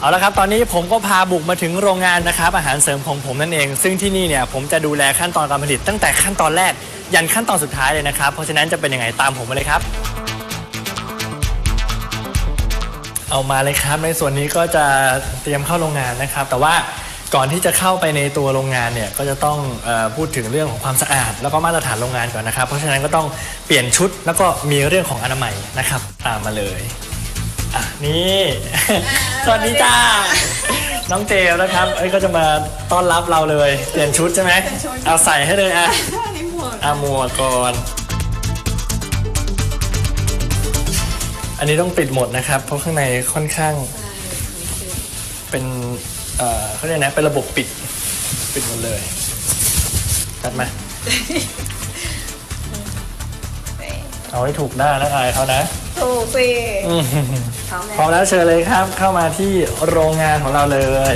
เอาละครับ ตอนนี้ผมก็พาบุกมาถึงโรงงานนะครับ อาหารเสริมของผมนั่นเอง ซึ่งที่นี่เนี่ยผมจะดูแลขั้นตอนการผลิตตั้งแต่ขั้นตอนแรก ยันขั้นตอนสุดท้ายเลยนะครับ เพราะฉะนั้นจะเป็นยังไงตามผมมาเลยครับ เอามาเลยครับ ในส่วนนี้ก็จะเตรียมเข้าโรงงานนะครับ แต่ว่าก่อนที่จะเข้าไปในตัวโรงงานเนี่ยก็จะต้องอพูดถึงเรื่องของความสะอาด แล้วก็มาตรฐานโรงงานก่อนนะครับ เพราะฉะนั้นก็ต้องเปลี่ยนชุดแล้วก็มีเรื่องของอนามัยนะครับ ตามมาเลย อะนี่ สวัสดีจ้า น้องเจลนะครับเอ้ยก็จะมาต้อนรับเราเลย เปลี่ยนชุดใช่ไหมเอาใส่ให้เลยอะอะหมวกก่อน อันนี้ต้องปิดหมดนะครับ เพราะข้างในค่อนข้างเป็น เอ่อเขาเรียกนะ เป็นระบบปิด ปิดหมดเลยตัดมา เอาให้ถูกด้านนะอายเขานะถูกสิอืมพร้อมแล้วพร้อมแล้วเชิญเลยครับ เข้ามาที่โรงงานของเราเลย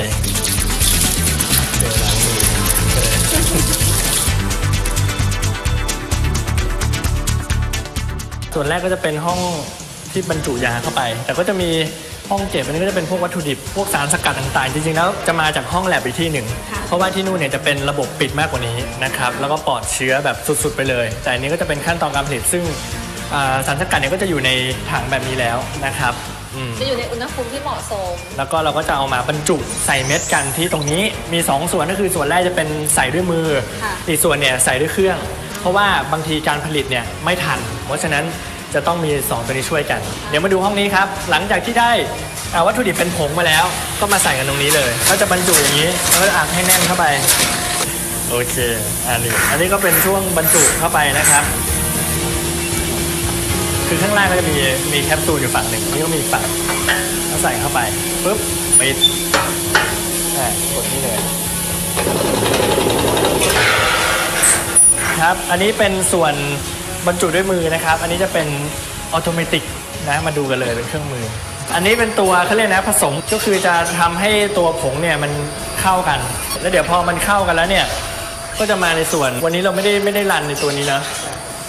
เจอล้างมือเลยส่วนแรกก็จะเป็นห้องที่บรรจุยาเข้าไป แต่ก็จะมีห้องเก็บอันนี้ก็จะเป็นพวกวัตถุดิบ พวกสารสกัดต่างๆ จริงๆ แล้วจะมาจากห้องแลบอีกที่หนึ่ง เพราะว่าที่นู่นเนี่ยจะเป็นระบบปิดมากกว่านี้นะครับ แล้วก็ปลอดเชื้อแบบสุดๆ ไปเลย แต่อันนี้ก็จะเป็นขั้นตอนการผลิตซึ่งอ่า สารสกัดเนี่ยก็จะอยู่ในถังแบบนี้แล้วนะครับอืมจะอยู่ในอุณหภูมิที่เหมาะสม แล้วก็เราก็จะเอามาบรรจุใส่เม็ดกันที่ตรงนี้มี 2 ส่วนก็คือส่วนแรกจะเป็นใส่ด้วยมือค่ะอีกส่วนเนี่ยใส่ด้วยเครื่อง เพราะว่าบางทีการผลิตเนี่ยไม่ทัน เพราะฉะนั้นจะต้องมี 2 ตัวนี้ช่วยกัน เดี๋ยวมาดูห้องนี้ครับ หลังจากที่ได้อ่าวัตถุดิบเป็นผงมาแล้ว ก็มาใส่กันตรงนี้เลย ก็จะบรรจุอย่างนี้ แล้วก็อัดให้แน่นเข้าไป โอเค อันนี้ อันนี้ก็เป็นช่วงบรรจุเข้าไปนะครับ คือข้างล่างก็จะมีมีแคปซูลอยู่ฝั่งหนึ่งอันนี่ก็มีฝั่งแล้วใส่เข้าไปปุ๊บปิดอ่ากดนี่เลยครับ อันนี้เป็นส่วนบรรจุด้วยมือนะครับ อันนี้จะเป็นออโตเมติกนะมาดูกันเลยเป็นเครื่องมือ อันนี้เป็นตัวเขาเรียกนะผสมก็คือจะทำให้ตัวผงเนี่ยมันเข้ากัน แล้วเดี๋ยวพอมันเข้ากันแล้วเนี่ยก็จะมาในส่วนวันนี้เราไม่ได้ไม่ได้รันในตัวนี้นะ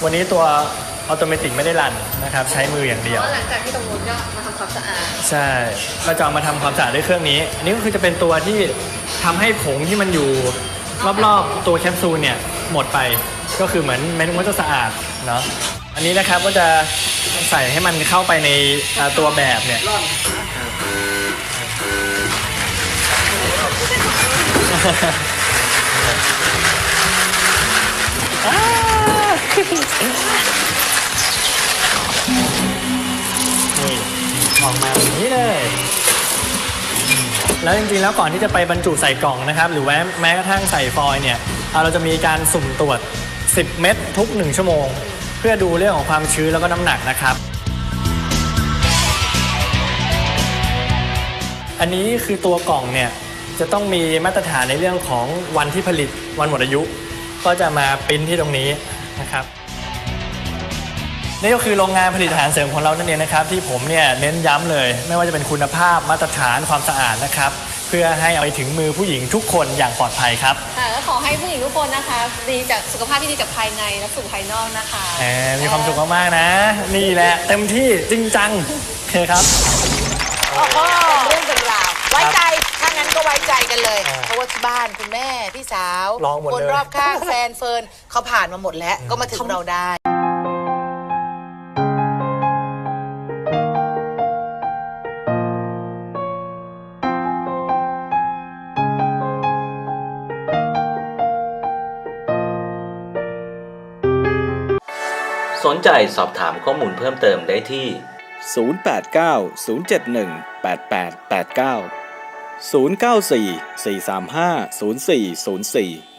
วันนี้ตัว ออโตเมติกไม่ได้รันนะครับ ใช้มืออย่างเดียวเพราะหลังจากที่ตรงนู้นก็มาทำความสะอาด ใช่เราจะเอามาทำความสะอาดด้วยเครื่องนี้ อันนี้ก็คือจะเป็นตัวที่ทำให้ผงที่มันอยู่รอบๆตัวแคปซูลเนี่ยหมดไป ก็คือเหมือนแม้ว่าจะสะอาดเนาะ อันนี้นะครับก็จะใส่ให้มันเข้าไปในอ่าตัวแบบเนี่ย แล้วจริงๆแล้วก่อนที่จะไปบรรจุใส่กล่องนะครับ หรือแม้แม้กระทั่งใส่ฟอยล์เนี่ยเราจะมีการสุ่มตรวจ 10 เม็ดทุก 1 ชั่วโมง เพื่อดูเรื่องของความชื้นแล้วก็น้ำหนักนะครับ อันนี้คือตัวกล่องเนี่ยจะต้องมีมาตรฐานในเรื่องของวันที่ผลิตวันหมดอายุ ก็จะมาปริ้นที่ตรงนี้นะครับ นี่ก็คือโรงงานผลิตอาหารเสริมของเรานั่นเองนะครับ ที่ผมเนี่ยเน้นย้ำเลย ไม่ว่าจะเป็นคุณภาพมาตรฐานความสะอาดนะครับ เพื่อให้เอาไปถึงมือผู้หญิงทุกคนอย่างปลอดภัยครับค่ะก็ขอให้ผู้หญิงทุกคนนะคะดีจากสุขภาพที่ดีจากภายในและสู่ภายนอกนะคะแหมมีความสุขมากๆนะ นี่แหละเต็มที่จริงจังโอเคครับโอ้โหเรื่องเป็นราวไว้ใจถ้างั้นก็ไว้ใจกันเลยอ่าเพราะว่าที่บ้านคุณแม่พี่สาวลองหมดคนเลยรอบข้างแฟนเฟิร์นเขาผ่านมาหมดแล้วก็มาถึงเราได้ สนใจสอบถามข้อมูลเพิ่มเติมได้ที่ 089 071 8889 094 435 0404